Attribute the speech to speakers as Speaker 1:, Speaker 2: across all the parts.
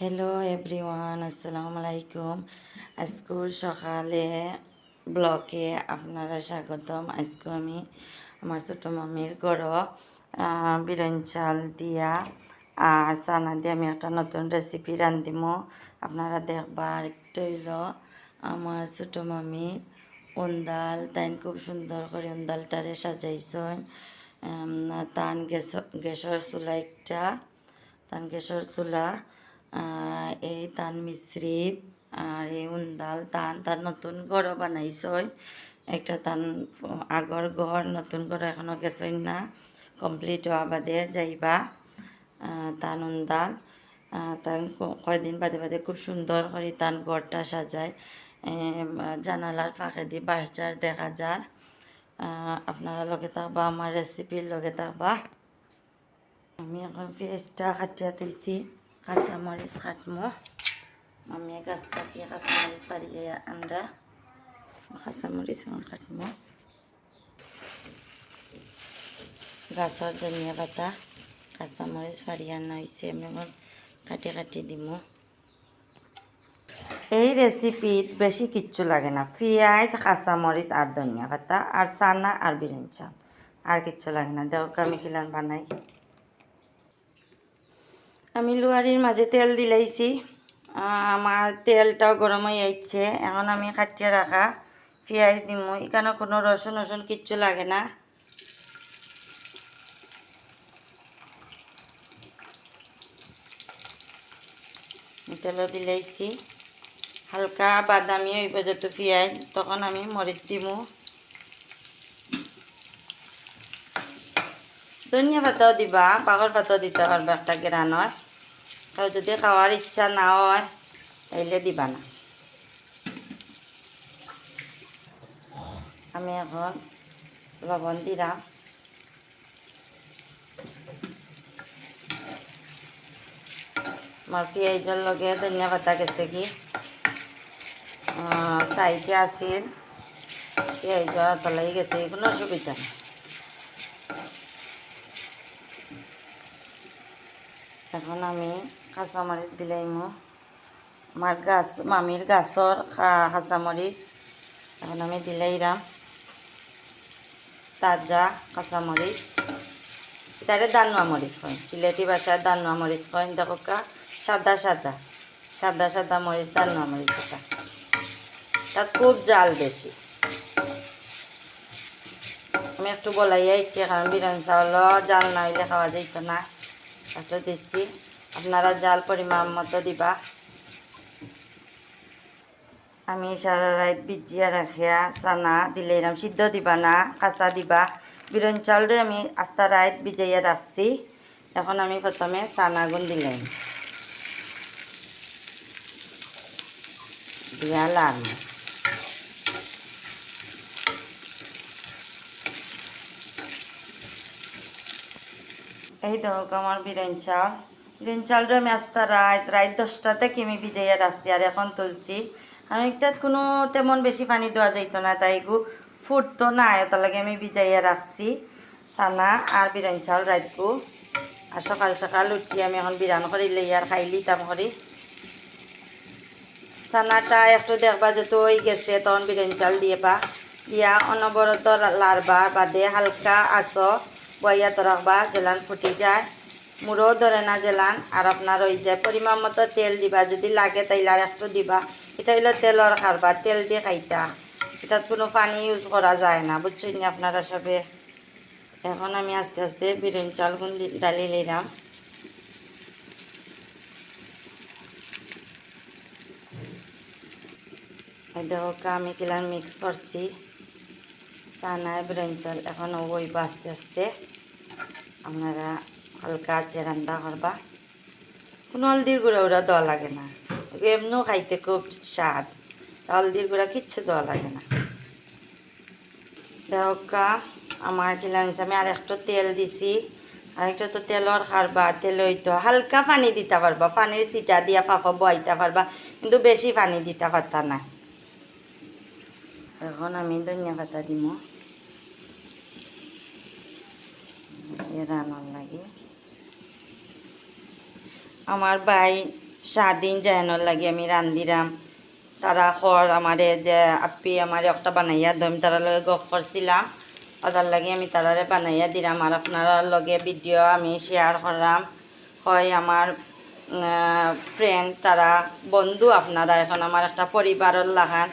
Speaker 1: Hello everyone আসসালামু আলাইকুম আজকে সকালে ব্লকে আপনারা স্বাগতম। আজকে আমি আমার ছোটো মামির গড় বিরিয়ানি চাল দিয়া আর চানা দিয়ে আমি একটা নতুন রেসিপি রান্ধিমো। আপনারা দেখবা আরেকটা হইল, আমার ছোটো মামির উন্দাল তাই খুব সুন্দর করে উন্দালটারে সাজাইছেন। তান গ্যাস গ্যাসের চুলা একটা, তান গ্যাসের চুলা এই তান মিশ্রি আর এই উন্দাল তান তার নতুন ঘরও বানাইছই। একটা তান আগর ঘর নতুন ঘর এখনও গেছই না। কমপ্লিট হওয়া বাদে যাইবা তান উন্দাল তান কয়দিন বাদে বাদে খুব সুন্দর করে তান ঘরটা সাজায়। জানালার ফাঁকে দিয়ে বাঁশঝাড় দেখা যায় আহ, আপনারা লগে থাকবা আমার রেসিপির লগে থাকবা। আমি এখন পেঁয়াজটা কাটিয়া তুইছি কাঁচামরিচ কাটমো আমি গাছটা দিয়ে কাঁচামরিচ পারিয়ে আনরা কাঁচামরিচ এখন কাটমো গাছর ধনিয়া পাতা কাঁচামরিচ পারিয়ে আনা হয়েছে আমি এখন কাটি কাটি দিমু। এই রেসিপিত বেশি কিচ্ছু লাগে না। পেঁয়াজ, কাঁচামরিচ আর ধনিয়া পাতা, আর চানা আর বিরিয়ানি চাল আর কিচ্ছু লাগে না। দেখ আমি কিলান বানাই। আমি লোহারির মাঝে তেল দিলাইছি। আমার তেলটাও গরম হয়ে যাচ্ছে। এখন আমি কাটিয়ে রাখা পেঁয়াজ দিমু। এখানে কোনো রসুন রসুন কিচ্ছু লাগে না। তেলও দিলাইছি। হালকা বাদামি হইব যত পেঁয়াজ, তখন আমি মরিচ দিমু। ধনিয়া পাতাও দিবা বাগর পাতাও দিতে পারবে একটা গ্রান হয় তাও যদি খাওয়ার ইচ্ছা না হয়, তাইলে দিবা না। আমি এখন লবণ দিলাম। আমার পেঁয়াজের লগে ধনিয়া পাতা গেছে কি? সাইডে আছিল। পেঁয়াজের তলাই গেছে, কোনো অসুবিধা নেই। এখন আমি কাঁচামরিচ দিলাইমো। আমার গাছ, মামির গাছর কাঁচামরিচ। এখন আমি দিলাইরাম তাজা কাঁচামরিচ। তারে দানুয়া মরিচ কয়। সিলেটি ভাষায় দানুয়া মরিচ কয়। দেখো কা সাদা সাদা। সাদা সাদা মরিচ, দানুয়া মরিচ এটা তার খুব জাল বেশি। আমি একটু বলাইয়া ইচ্ছে কারণ বিরিয়ানি চাউল জাল না হইলে খাওয়া যাইতো না। একটু দিচ্ছি। আপনারা জাল পরিমাণ মতো দিবা। আমি সারা রাত ভিজিয়া রাখিয়া চানা দিলে এরম সিদ্ধ দিবা না, কাঁচা দিবা। বিরন চাউলরে আমি আস্তা রাত ভিজাইয়া রাখছি। এখন আমি প্রথমে চানা গুণ দিলাম। দিয়া লাল। এই দেখো আমার বিরিয়ানি চাল। বিরিয়ানি চালটা আমি আস্তা রাত রাত দশটা থেকে আমি ভিজাইয়া রাখছি আর এখন তুলছি। এটাত কোনো তেমন বেশি পানি দেওয়া যাইতো না, তাই গু ফুটতো না এত লাগে আমি ভিজাইয়া রাখছি চানা আর বিরিয়ানি চাল রাতগু আর সকাল সকাল উঠি আমি এখন বিরান করি, লই আর খাই লিতাম করি। চানাটা একটু দেখবা যে তো হয়ে গেছে, তখন বিরিয়ানি চাল দিয়ে বা দিয়া অনবরত লারবা বাদে হালকা আস বইয়া তো রাখবা জেলান ফুটি যায়। মুড়ো ধরে না জেলান। আর আপনার ওই যে পরিমাণ মতো তেল দিবা, যদি লাগে তাইলে আর একটু দিবা। এটা হইল তেলর খারবা তেল দিয়ে খাইতা এটাত কোনো পানি ইউজ করা যায় না বুঝছেন আপনারা সবে এখন আমি আস্তে আস্তে বিরিয়ানি চাল গুন ডালি নিলাম দেখো আমি কিলার মিক্স করছি চানায় বিরিয়ানি চাল এখন ওই আস্তে আস্তে আপনারা হালকা আছে রান্না করবা। কোনো হলদির গুঁড়া উড়া দেওয়া লাগে না। এমনিও খাইতে খুব স্বাদ। হলদির গুঁড়া কিচ্ছু দেওয়া লাগে না। দেখা আমার কিলান আমি আর একটু তেল দিছি। আর একটু তো তেলর খারবা তেল হইতো। হালকা পানি দিতে পারবা। পানির চিটা দিয়া ফাফা বইতে পারবা। কিন্তু বেশি পানি দিতে পারতা না। এখন আমি ধনিয়া পাতা দিমো। রান্নার লাগে। আমার ভাই সাত দিন যায়নোর লাগে, আমি রান্ধিরাম তারা খর আমারে যে, আপি, আমারে একটা বানাইয়া দম তারা লগে গপ করছিলাম। ওটার লাগে আমি তারারে বানাইয়া দিলাম আর আপনারা লগে ভিডিও আমি শেয়ার করলাম হয় আমার ফ্রেন্ড তারা বন্ধু আপনারা এখন আমার একটা পরিবারের লাগান।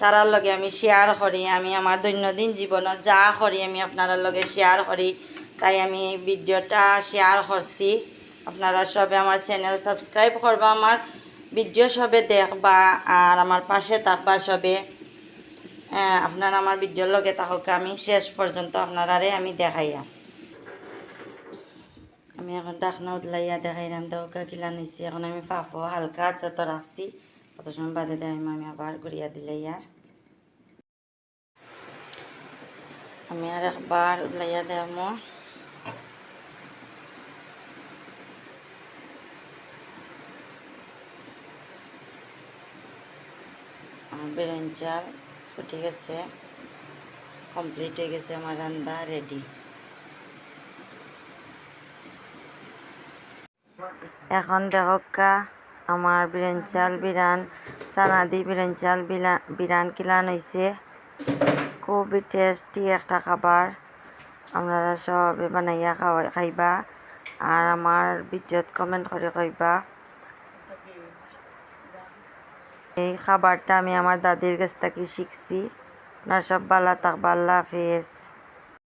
Speaker 1: তারার লগে আমি শেয়ার করি, আমি আমার দৈনন্দিন জীবনত যা করি আমি আপনার লগে শেয়ার করি। তাই আমি ভিডিওটা শেয়ার করছি। আপনারা সবে আমার চ্যানেল সাবস্ক্রাইব করবা, আমার ভিডিও সবে দেখবা, আর আমার পাশে থাকবা সবে। আপনারা আমার ভিডিওর লগে থাকুক, আমি শেষ পর্যন্ত আপনারারে আমি দেখাইয়া। আমি এখন ডাকনা উদলাইয়া দেখাইলাম দেওকা কিলা নিছি। এখন আমি ফাফো হালকা চত রাখছি কত সময় বাদে দেখাইম আমি আবার ঘুরিয়া দিলে ইয়ার আমি আর একবার উদলাইয়া দেখামো। আমার বিরিয়ানি চাল ফুটে গেছে। কমপ্লিট হয়ে গেছে আমার রান্না রেডি এখন দেখকা আমার বিরান চাল বিরান সালাদি বিরান চাল বিরান কিলান হয়েছে খুবই টেস্টি একটা খাবার। আপনারা সবে বানাইয়া খাওয়া খাইবা। আর আমার ভিডিওত কমেন্ট করে কইবা। এই খাবারটা আমি আমার দাদির কাছ থেকে শিখছি। না সব ভালো থাকবা আল্লাহ হাফেজ।